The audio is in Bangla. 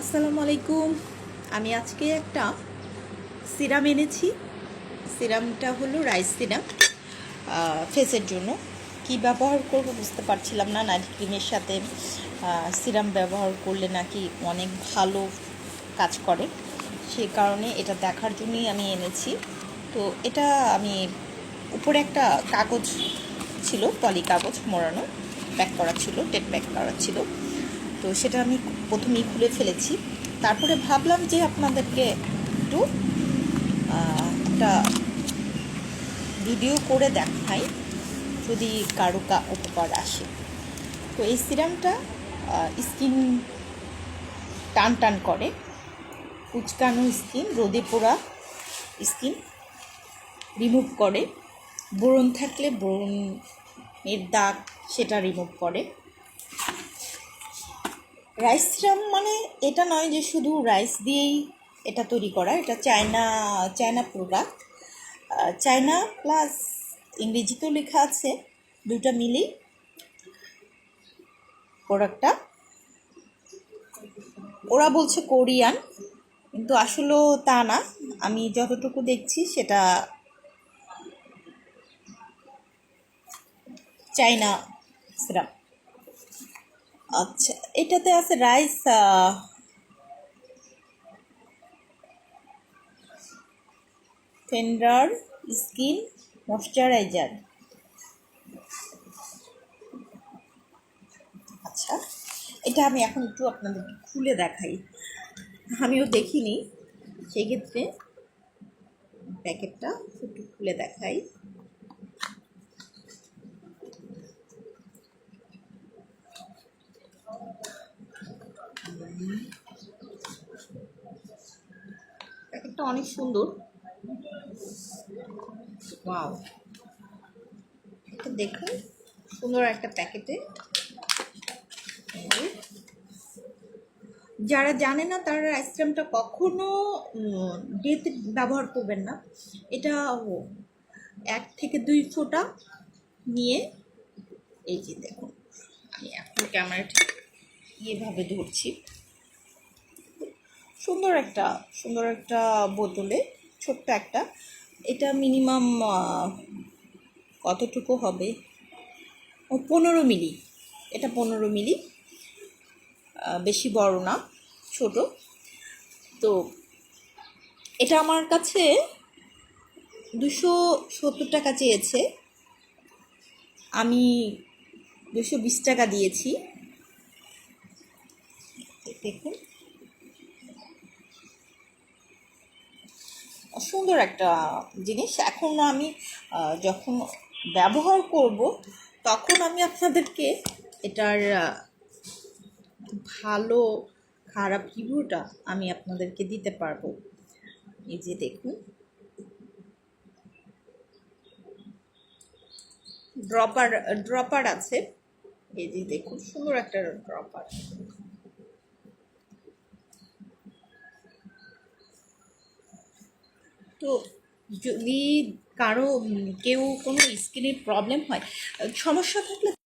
আসসালামু আলাইকুম। আমি আজকে একটা সিরাম এনেছি। সিরামটা হলো রাইস সিরাম ফেসের জন্য। কি ব্যবহার করব বুঝতে পারছিলাম না নাইট ক্রিমের সাথে সিরাম ব্যবহার করলে নাকি অনেক ভালো কাজ করে। সেই কারণে এটা দেখার জন্যই আমি এনেছি। তো এটা আমি উপরে একটা কাগজ ছিল, পলি কাগজ মোড়ানো প্যাক করা ছিল, টেট প্যাক করা ছিল। তো সেটা আমি প্রথমেই খুলে ফেলেছি। তারপরে ভাবলাম যে আপনাদেরকে একটু একটা ভিডিও করে দেখাই, যদি কারও কা উপকার আসে। তো এই সিরামটা স্কিন টান টান করে। কুচকানো স্কিন, রোদে পোড়া স্কিন রিমুভ করে। ব্রণ থাকলে ব্রণের দাগ সেটা রিমুভ করে। রাইস সিরাম মানে এটা নয় যে শুধু রাইস দিয়েই এটা তৈরি করা, এটা China China product China plus ইংরেজিতেও লেখা আছে দুটা মিলেই প্রোডাক্টটা ওরা বলছে কোরিয়ান, কিন্তু আসলেও তা না। আমি যতটুকু দেখছি সেটা চায়না সিরাম আচ্ছা এটাতে আছে রাইস ফেন্ডার স্কিন ময়শ্চারাইজার আচ্ছা এটা আমি এখন একটু আপনাদেরকে খুলে দেখাই। আমিও দেখিনি, সেক্ষেত্রে প্যাকেটটা একটু খুলে দেখাই প্যাকেটটা অনেক সুন্দর। ওয়াও দেখুন, সুন্দর একটা প্যাকেটে। যারা জানে না তারা আইসক্রিমটা কখনো ডেতে ব্যবহার করবেন না। এটা এক থেকে দুই ফোঁটা নিয়ে, এই যে দেখুন, আমি এখন ক্যামেরা ঠিক এভাবে ধরছি। সুন্দর একটা সুন্দর একটা বোতলে, ছোট্ট একটা। এটা মিনিমাম কতটুকু হবে? ও, পনেরো মিলি। এটা পনেরো মিলি। বেশি বড় না, ছোট। তো, এটা আমার কাছে দুশো সত্তর টাকা চেয়েছে। আমি দুশো বিশ টাকা দিয়েছি। দেখুন। সুন্দর একটা জিনিস। এখন আমি যখন ব্যবহার করব, তখন আমি আপনাদেরকে এটার ভালো, খারাপ রিভিউটা আমি আপনাদেরকে দিতে পারব। এই যে দেখুন। ড্রপার ড্রপার আছে। এই যে দেখুন, সুন্দর একটা ড্রপার তো যদি কারও কেউ কোনো স্কিনের প্রবলেম হয় সমস্যা থাকলে